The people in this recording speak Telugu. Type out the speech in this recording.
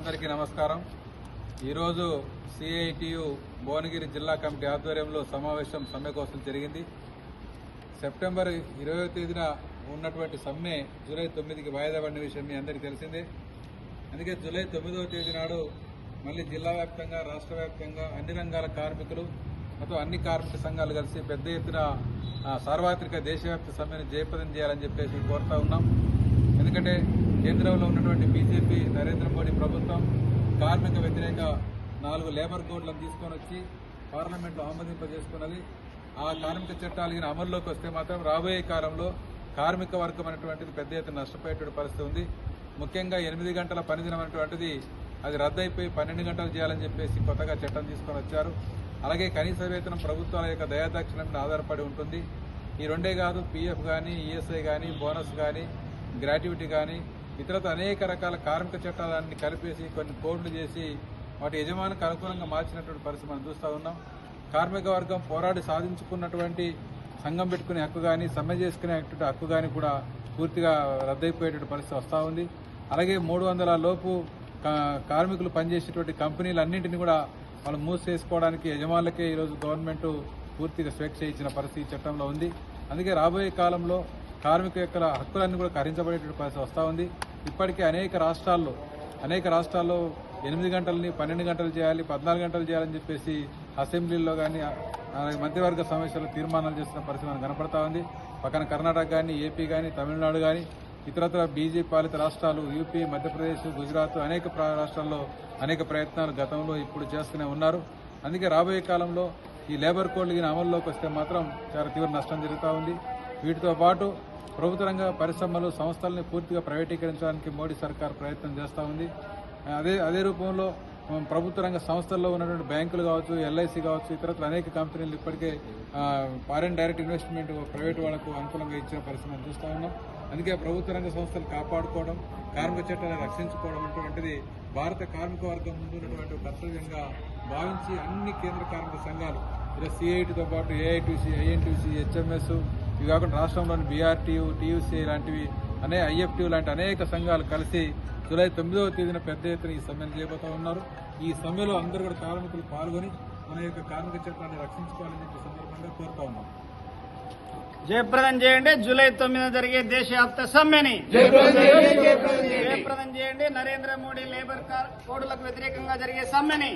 అందరికీ నమస్కారం. ఈరోజు సిఐటియు భువనగిరి జిల్లా కమిటీ ఆధ్వర్యంలో సమావేశం సమ్మె కోసం జరిగింది. సెప్టెంబర్ ఇరవై తేదీన ఉన్నటువంటి సమ్మె జూలై తొమ్మిదికి వాయిదా పడిన విషయం మీ అందరికీ తెలిసిందే. అందుకే జూలై తొమ్మిదవ తేదీ నాడు మళ్ళీ జిల్లా వ్యాప్తంగా రాష్ట్ర వ్యాప్తంగా అన్ని రంగాల కార్మికులు మొత్తం అన్ని కార్మిక సంఘాలు కలిసి పెద్ద ఎత్తున ఆ, సార్వత్రిక దేశవ్యాప్త సమ్మెను జయప్రదం చేయాలని చెప్పేసి కోరుతా ఉన్నాం. ఎందుకంటే కేంద్రంలో ఉన్నటువంటి బీజేపీ నరేంద్ర మోడీ ప్రభుత్వం కార్మిక వ్యతిరేక నాలుగు లేబర్ కోడ్లను తీసుకొని వచ్చి పార్లమెంట్లో ఆమోదింపజేసుకున్నది. ఆ కార్మిక చట్టాలు ఈయన అమల్లోకి వస్తే మాత్రం రాబోయే కాలంలో కార్మిక వర్గం అనేటువంటిది పెద్ద ఎత్తున నష్టపోయేటువంటి పరిస్థితి ఉంది. ముఖ్యంగా ఎనిమిది గంటల పనిదినం అనేటువంటిది అది రద్దయిపోయి పన్నెండు గంటలు చేయాలని చెప్పేసి కొత్తగా చట్టం తీసుకొని వచ్చారు. అలాగే కనీస వేతనం ప్రభుత్వాల యొక్క దయాదాక్షిణ్యం మీద ఆధారపడి ఉంటుంది. ఈ రెండే కాదు పీఎఫ్ కానీ ఈఎస్ఐ కానీ బోనస్ కానీ గ్రాట్యుటీ కానీ ఇతరత అనేక రకాల కార్మిక చట్టాలన్నీ కలిపేసి కొన్ని కోడ్లు చేసి వాటి యజమానికి అనుకూలంగా మార్చినటువంటి పరిస్థితి మనం చూస్తూ ఉన్నాం. కార్మిక వర్గం పోరాడి సాధించుకున్నటువంటి సంఘం పెట్టుకునే హక్కు కానీ సమ్మె చేసుకునే హక్కు కానీ కూడా పూర్తిగా రద్దయిపోయేటువంటి పరిస్థితి వస్తూ ఉంది. అలాగే మూడు వందల లోపు కా- కార్మికులు పనిచేసేటువంటి కంపెనీలు అన్నింటినీ కూడా వాళ్ళు మూసేసుకోవడానికి యజమానులకే ఈరోజు గవర్నమెంట్ పూర్తిగా స్వేచ్ఛ ఇచ్చిన పరిస్థితి చట్టంలో ఉంది. అందుకే రాబోయే కాలంలో కార్మిక యొక్క హక్కులన్నీ కూడా కరించబడేటువంటి పరిస్థితి వస్తూ ఉంది. ఇప్పటికే అనేక రాష్ట్రాల్లో అనేక రాష్ట్రాల్లో ఎనిమిది గంటలని పన్నెండు గంటలు చేయాలి పద్నాలుగు గంటలు చేయాలని చెప్పేసి అసెంబ్లీలో కానీ మధ్యవర్గ సమస్యలు తీర్మానాలు చేస్తున్న పరిస్థితి మనకు కనపడతా ఉంది. పక్కన కర్ణాటక కానీ ఏపీ కానీ తమిళనాడు కానీ ఇతరత్ర బీజేపీ పాలిత రాష్ట్రాలు యూపీ మధ్యప్రదేశ్ గుజరాత్ అనేక రాష్ట్రాల్లో అనేక ప్రయత్నాలు గతంలో ఇప్పుడు చేస్తూనే ఉన్నారు. అందుకే రాబోయే కాలంలో ఈ లేబర్ కోడ్లు గిన అమల్లోకి వస్తే మాత్రం చాలా తీవ్ర నష్టం జరుగుతూ ఉంది. వీటితో పాటు ప్రభుత్వ రంగ పరిశ్రమలు సంస్థల్ని పూర్తిగా ప్రైవేటీకరించడానికి మోడీ సర్కార్ ప్రయత్నం చేస్తూ ఉంది. అదే అదే రూపంలో ప్రభుత్వ రంగ సంస్థల్లో ఉన్నటువంటి బ్యాంకులు కావచ్చు ఎల్ఐసి కావచ్చు ఇతరత్ర అనేక కంపెనీలు ఇప్పటికే ఫారెన్ డైరెక్ట్ ఇన్వెస్ట్మెంట్ ప్రైవేట్ వాళ్ళకు అనుకూలంగా ఇచ్చిన పరిస్థితి మనం చూస్తూ ఉన్నాం. అందుకే ప్రభుత్వ రంగ సంస్థలు కాపాడుకోవడం కార్మిక చట్టాలను రక్షించుకోవడం అటువంటిది భారత కార్మిక వర్గం ముందు ఉన్నటువంటి కర్తవ్యంగా భావించి అన్ని కేంద్ర కార్మిక సంఘాలు ఇలా సిఐటితో పాటు ఏఐటీసీ ఐఎన్టీసీ హెచ్ఎంఎస్ ఇవి కాకుండా రాష్ట్రంలోని బీఆర్టీయూ టీయూసీ లాంటివి అనే ఐఎఫ్టీ లాంటి అనేక సంఘాలు కలిసి జూలై తొమ్మిదవ తేదీన పెద్ద ఎత్తున ఈ సమ్మెను చేయబోతా ఉన్నారు. ఈ సమ్మెలో అందరూ కూడా కార్మికులు పాల్గొని మన యొక్క కార్మిక చట్టాన్ని రక్షించుకోవాలని చెప్పి సందర్భంగా కోరుతా ఉన్నాం. జయప్రదం చేయండి. జూలై తొమ్మిదిన జరిగే దేశవ్యాప్త సమ్మెని జయప్రదం చేయండి. నరేంద్ర మోడీ లేబర్ కార్ కోడ్లకు వ్యతిరేకంగా జరిగే సమ్మెని